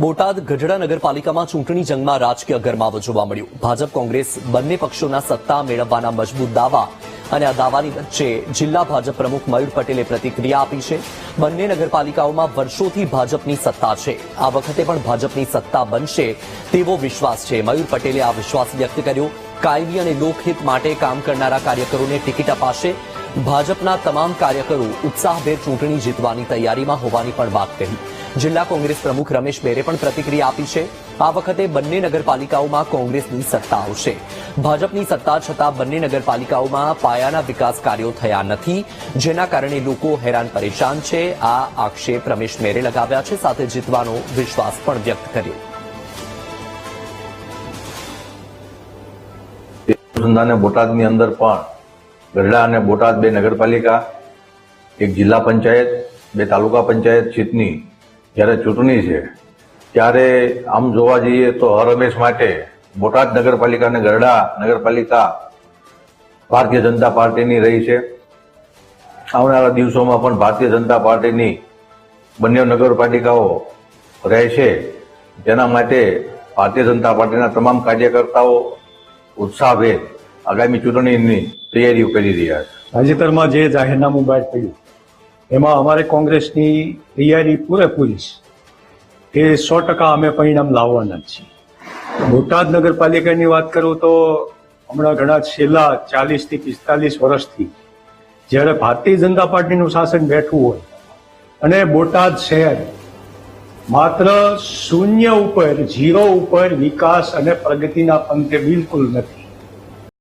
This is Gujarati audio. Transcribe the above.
બોટાદ ગઢડા નગરપાલિકામાં ચૂંટણી જંગમાં રાજકીય ગરમાવો જોવા મળ્યું. ભાજપ કોંગ્રેસ બંને પક્ષોના સત્તા મેળવવાના મજબૂત દાવા અને આ દાવાની વચ્ચે જિલ્લા ભાજપ પ્રમુખ મયુર પટેલે પ્રતિક્રિયા આપી છે. બંને નગરપાલિકાઓમાં વર્ષોથી ભાજપની સત્તા છે. આ વખતે પણ ભાજપની સત્તા બનશે તેવો વિશ્વાસ છે. મયુર પટેલે આ વિશ્વાસ વ્યક્ત કર્યો. કાયમી અને લોકહિત માટે કામ કરનારા કાર્યકરોને ટિકિટ અપાશે. ભાજપના તમામ કાર્યકરો ઉત્સાહભેર ચૂંટણી જીતવાની તૈયારીમાં હોવાની પણ વાત કહી. જિલ્લા કોંગ્રેસ પ્રમુખ રમેશ બેરે પણ પ્રતિક્રિયા આપી છે. આ વખતે બંને નગરપાલિકાઓમાં કોંગ્રેસની સત્તા આવશે. ભાજપની સત્તા છતાં બંને નગરપાલિકાઓમાં પાયાના વિકાસ કાર્યો થયા નથી, જેના કારણે લોકો હેરાન પરેશાન છે. આ આક્ષેપ રમેશ મેરે લગાવ્યા છે, સાથે જીતવાનો વિશ્વાસ પણ વ્યક્ત કર્યો. બોટાદની અંદર પણ ગઢડા અને બોટાદ બે નગરપાલિકા, એક જિલ્લા પંચાયત, બે તાલુકા પંચાયત સીટની જ્યારે ચૂંટણી છે, ત્યારે આમ જોવા જઈએ તો હરહંમેશ માટે બોટાદ નગરપાલિકા અને ગરડા નગરપાલિકા ભારતીય જનતા પાર્ટીની રહી છે. આવનારા દિવસોમાં પણ ભારતીય જનતા પાર્ટીની બંને નગરપાલિકાઓ રહેશે તેના માટે ભારતીય જનતા પાર્ટીના તમામ કાર્યકર્તાઓ ઉત્સાહભેર આગામી ચૂંટણીની તૈયારીઓ કરી રહ્યા છે. તાજેતરમાં જે જાહેરનામું બહાર પડ્યું, એમાં અમારે કોંગ્રેસની તૈયારી પૂરેપૂરી છે. એ સો ટકા અમે પરિણામ લાવવાના છીએ. બોટાદ નગરપાલિકાની વાત કરું તો હમણાં ઘણા છેલ્લા ચાલીસથી પિસ્તાલીસ વર્ષથી જ્યારે ભારતીય જનતા પાર્ટીનું શાસન બેઠું હોય અને બોટાદ શહેર માત્ર શૂન્ય ઉપર, ઝીરો ઉપર વિકાસ અને પ્રગતિના પંથે બિલકુલ નથી.